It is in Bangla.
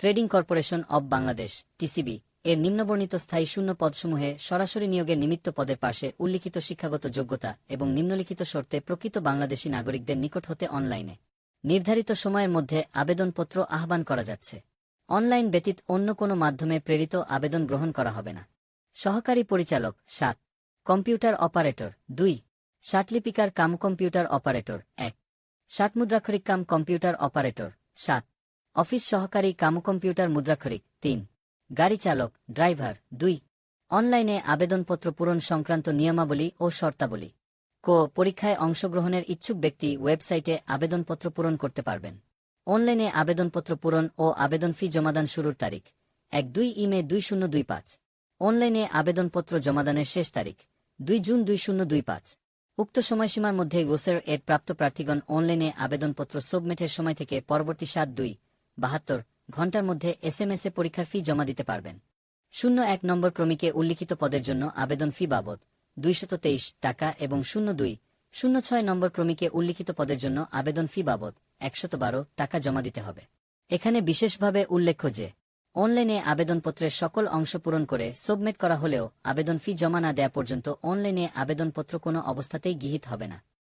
Trading corporation of Bangladesh TCB এর নিম্নবর্ণিত স্থায়ী শূন্য পদসমূহে সরাসরি নিয়োগের নিমিত্ত পদের পাশে উল্লিখিত শিক্ষাগত যোগ্যতা এবং নিম্নলিখিত শর্তে প্রকৃত বাংলাদেশী নাগরিকদের নিকট হতে অনলাইনে। নির্ধারিত সময়ের মধ্যে আবেদনপত্র আহ্বান করা যাচ্ছে। অনলাইন ব্যতীত অন্য কোনো মাধ্যমে প্রেরিত আবেদন গ্রহণ করা হবে না। সহকারী পরিচালক, সাত। কম্পিউটার অপারেটর, দুই। ষাটলিপিকার কাম কম্পিউটার অপারেটর, এক। ষাট মুদ্রাক্ষরিক কাম কম্পিউটার অপারেটর, সাত। অফিস সহকারী কাম কম্পিউটার মুদ্রাক্ষরিক, তিন। গাড়ি চালক, ড্রাইভার, দুই। অনলাইনে আবেদনপত্র পূরণ সংক্রান্ত নিয়মাবলী ও শর্তাবলী। কো, পরীক্ষায় অংশগ্রহণের ইচ্ছুক ব্যক্তি ওয়েবসাইটে আবেদনপত্র পূরণ করতে পারবেন। অনলাইনে আবেদনপত্র পূরণ ও আবেদন ফি জমাদান শুরুর তারিখ, এক দুই ইমে দুই শূন্য দুই পাঁচ। অনলাইনে আবেদনপত্র জমাদানের শেষ তারিখ, দুই জুন দুই শূন্য দুই পাঁচ। উক্ত সময়সীমার মধ্যে গোসের এর প্রাপ্ত প্রার্থীগণ অনলাইনে আবেদনপত্র সাবমিটের সময় থেকে পরবর্তী সাত দুই বাহাত্তর, ঘণ্টার মধ্যে এস এম এস এ পরীক্ষার ফি জমা দিতে পারবেন। শূন্য এক নম্বর ক্রমিকে উল্লিখিত পদের জন্য আবেদন ফি বাবদ দুইশত তেইশ টাকা এবং শূন্য দুই, শূন্য ছয় নম্বর ক্রমিকে উল্লিখিত পদের জন্য আবেদন ফি বাবদ একশত বারো টাকা জমা দিতে হবে। এখানে বিশেষভাবে উল্লেখ্য যে, অনলাইনে আবেদনপত্রের সকল অংশ পূরণ করে সাবমিট করা হলেও আবেদন ফি জমা না দেয়া পর্যন্ত অনলাইনে আবেদনপত্র কোনো অবস্থাতেই গৃহীত হবে না।